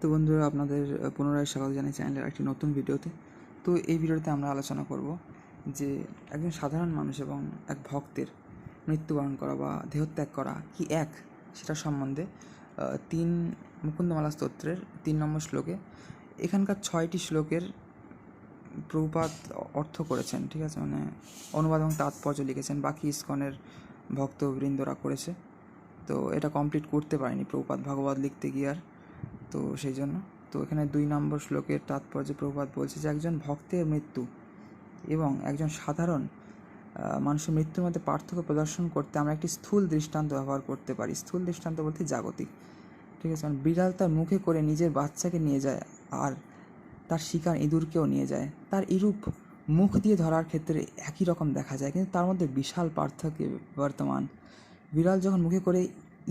তো বন্ধুরা, আপনাদের পুনরায় স্বাগত জানাই চ্যানেলের একটি নতুন ভিডিওতে। তো এই ভিডিওতে আমরা আলোচনা করব যে একজন সাধারণ মানুষ এবং এক ভক্তের মৃত্যুবরণ করা বা দেহত্যাগ করা কি এক, সেটা সম্বন্ধে তিন মুকুন্দমালা স্তোত্রের তিন নম্বর শ্লোকে এখানকার ছয়টি শ্লোকের প্রভুপাত অর্থ করেছেন, ঠিক আছে? মানে অনুবাদ এবং তাৎপর্য লিখেছেন, বাকি ইস্কনের ভক্তবৃন্দরা করেছে। তো এটা কমপ্লিট করতে পারেনি প্রভুপাত ভাগবত লিখতে গিয়ে আর। তো সেই জন্য। তো এখানে দুই নম্বর শ্লোকের তাৎপর্য প্রভুপাত বলছে যে, একজন ভক্তের মৃত্যু এবং একজন সাধারণ মানুষের মৃত্যুর মধ্যে পার্থক্য প্রদর্শন করতে আমরা একটি স্থূল দৃষ্টান্ত ব্যবহার করতে পারি। স্থূল দৃষ্টান্ত বলতে জাগতিক। ঠিক আছে? মানে বিড়াল তার মুখে করে নিজের বাচ্চাকে নিয়ে যায় আর তার শিকার ইঁদুরকেও নিয়ে যায়। তার এরূপ মুখ দিয়ে ধরার ক্ষেত্রে একই রকম দেখা যায়, কিন্তু তার মধ্যে বিশাল পার্থক্য বর্তমান। বিড়াল যখন মুখে করে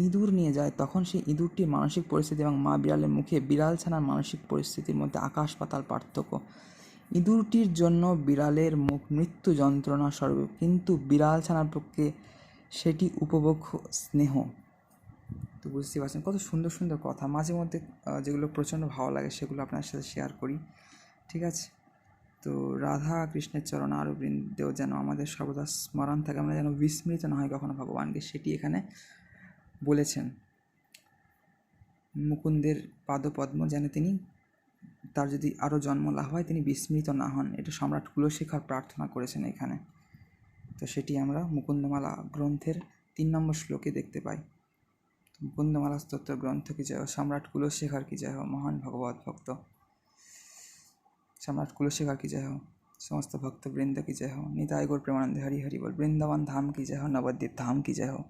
ইঁদুর নিয়ে যায়, তখন সেই ইঁদুরটির মানসিক পরিস্থিতি এবং মা বিড়ালের মুখে বিড়াল ছানার মানসিক পরিস্থিতির মধ্যে আকাশ পাতাল পার্থক্য। ইঁদুরটির জন্য বিড়ালের মুখ মৃত্যু যন্ত্রণা স্বরূপ, কিন্তু বিড়াল ছানার পক্ষে সেটি উপভোগ স্নেহ। তো বুঝতে পারছেন, কত সুন্দর সুন্দর কথা। মাঝে মধ্যে যেগুলো প্রচণ্ড ভালো লাগে, সেগুলো আপনার সাথে শেয়ার করি। ঠিক আছে? তো রাধা কৃষ্ণের চরণ আরও বৃন্দেও যেন আমাদের সর্বদা স্মরণ থাকে, আমরা যেন বিস্মৃত না হয় কখনো ভগবানকে, সেটি এখানে বলেছেন। মুকুন্দের পাদপদ্ম যেন তিনি তার যদি আরও জন্ম লাভ হয় তিনি বিস্মৃত না হন। এটা সম্রাট কুলশেখর প্রার্থনা করেছেন এখানে। তো সেটি আমরা মুকুন্দমালা গ্রন্থের তিন নম্বর শ্লোকে দেখতে পাই। মুকুন্দমালা স্তোত্র গ্রন্থ কি হোক, সম্রাট কুলশেখর কি হোক, মহান ভগবত ভক্ত। সম্রাট কুলশেখর কি হোক, সমস্ত ভক্ত বৃন্দ কি জয় হোক গৌর প্রেমানন্দে হরি হরি বল বৃন্দাবন ধাম কি হোক, নবদ্বীপ ধাম কি হোক